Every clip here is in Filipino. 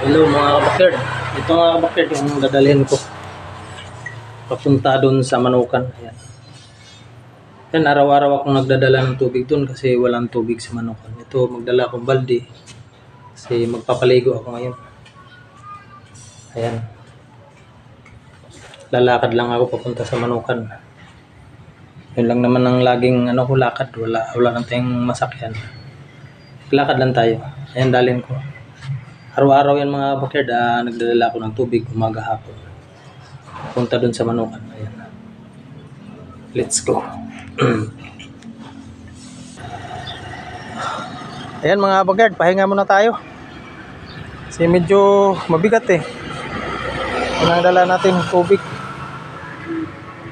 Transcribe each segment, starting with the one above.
Hello mga kabakerd. Ito mga kabakerd yung dadalhin ko. Papunta doon sa Manukan. Ayan. Yan, araw-araw akong nagdadala ng tubig doon kasi walang tubig sa Manukan. Ito, magdala akong balde. Kasi magpapaligo ako ngayon. Ayan. Lalakad lang ako papunta sa Manukan. Yun lang naman ang laging ano ko lakad. Wala, wala nang tayong masakyan. Lakad lang tayo. Ayan, dalhin ko. Araw-araw yan mga bakerd, ah, nagdadala ako ng tubig umaga hapon. Punta dun sa Manukan. Ayan. Let's go. Ayan mga bakerd, pahinga muna tayo. Kasi medyo mabigat eh. Pinagdala natin yung tubig.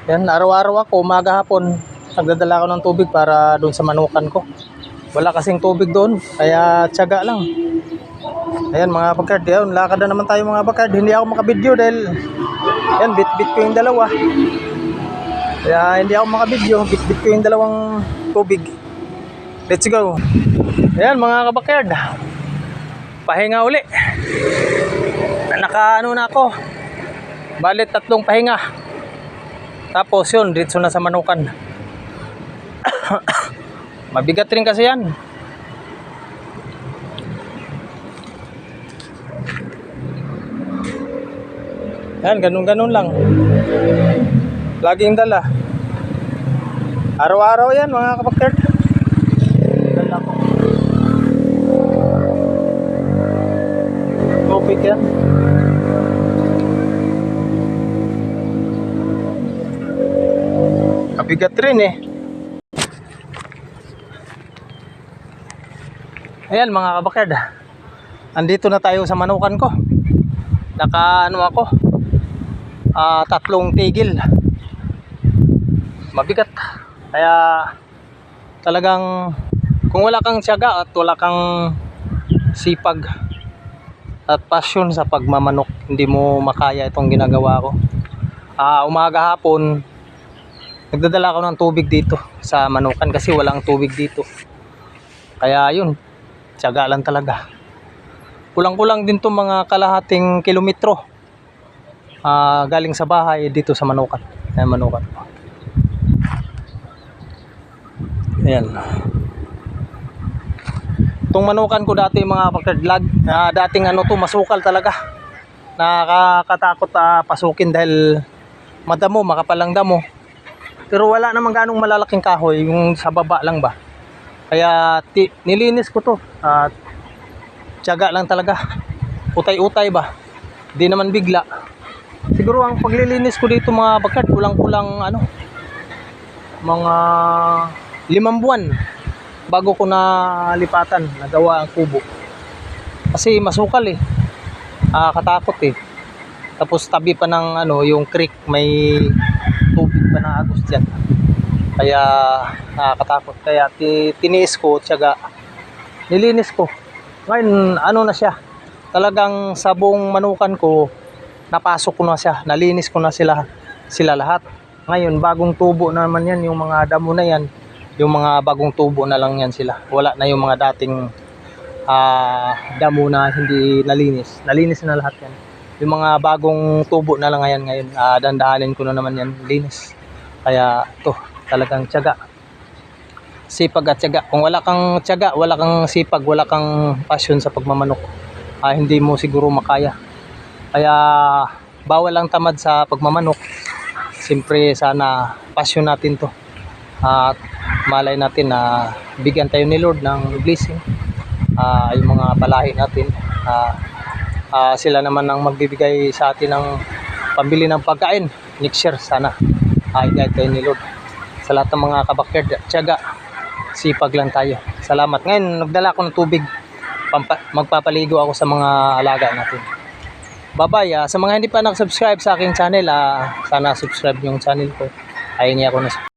Yan, araw-araw ako, umaga hapon, nagdadala ako ng tubig para doon sa manukan ko. Wala kasing tubig doon, kaya tiyaga lang. Ayan mga bakard, yun, lakad na naman tayo mga bakard. Hindi ako makabidyo dahil yan, bit-bit ko yung dalawa. Kaya hindi ako makabidyo, bit-bit ko yung dalawang tubig. Let's go. Ayan mga kabakard, pahinga uli. Naka ano na ako, balit tatlong pahinga. Tapos yun, dito na sa manukan. Mabigat rin kasi yan. Yan, ganun-ganun lang. Laging dala. Araw-araw yan mga kapakert. Dala ko. Tubig yan. Kabigat rin eh. Ayan mga kabakerd. Andito na tayo sa manukan ko. Naka ano ako. Ah, tatlong tigil. Mabigat. Kaya talagang kung wala kang tiyaga at wala kang sipag at passion sa pagmamanok, hindi mo makaya itong ginagawa ko. Ah, umaga hapon, nagdadala ako ng tubig dito sa manukan kasi walang tubig dito. Kaya yun, tiyaga lang talaga. Kulang-kulang din to mga kalahating kilometro ah, galing sa bahay dito sa manukan. Ayan, manukan. Ayan. Itong manukan ko dati mga pagkadlag, na dating ano to, masukal talaga. Nakakatakot ah, pasukin dahil madamo, makapalang damo. Pero wala namang ganong malalaking kahoy, yung sa baba lang ba. Kaya ti, nilinis ko to. At tiyaga lang talaga. Utay-utay ba. Di naman bigla. Siguro ang paglilinis ko dito mga bagkat, kulang-kulang ano, mga limang buwan bago ko na lipatan, nagawa ang kubo. Kasi masukal eh. Ah, katakot eh. Tapos tabi pa ng ano, yung creek may tubig pa na agos dyan. Kaya nakakatakot. Kaya ti, tiniis ko, tiyaga, nilinis ko. Ngayon, ano na siya, talagang sabong manukan ko, napasok ko na siya, nalinis ko na sila, sila lahat. Ngayon, bagong tubo na naman yan, yung mga damo na yan, yung mga bagong tubo na lang yan sila. Wala na yung mga dating ah, damo na hindi nalinis. Nalinis na lahat yan. Yung mga bagong tubo na lang ngayon ngayon, ah, dandahanin ko na naman yan, linis. Kaya to talagang tiyaga. Sipag at tiyaga. Kung wala kang tiyaga, wala kang sipag, wala kang passion sa pagmamanok, ah, hindi mo siguro makaya. Kaya bawal lang tamad sa pagmamanok. Siyempre sana passion natin to. At malay natin na bigyan tayo ni Lord ng blessing. Ah, yung mga palahi natin. Ah, ah, sila naman ang magbibigay sa atin ng pambili ng pagkain next year sana. Ay guide tayo ni Lord. Sa lahat ng mga kabakerd, tiyaga, sipag lang tayo. Salamat. Ngayon, nagdala ako ng tubig. Magpapaligo ako sa mga alaga natin. Bye-bye. ah. sa mga hindi pa nakasubscribe sa aking channel, ah, sana subscribe yung channel ko. Ay, niya ako na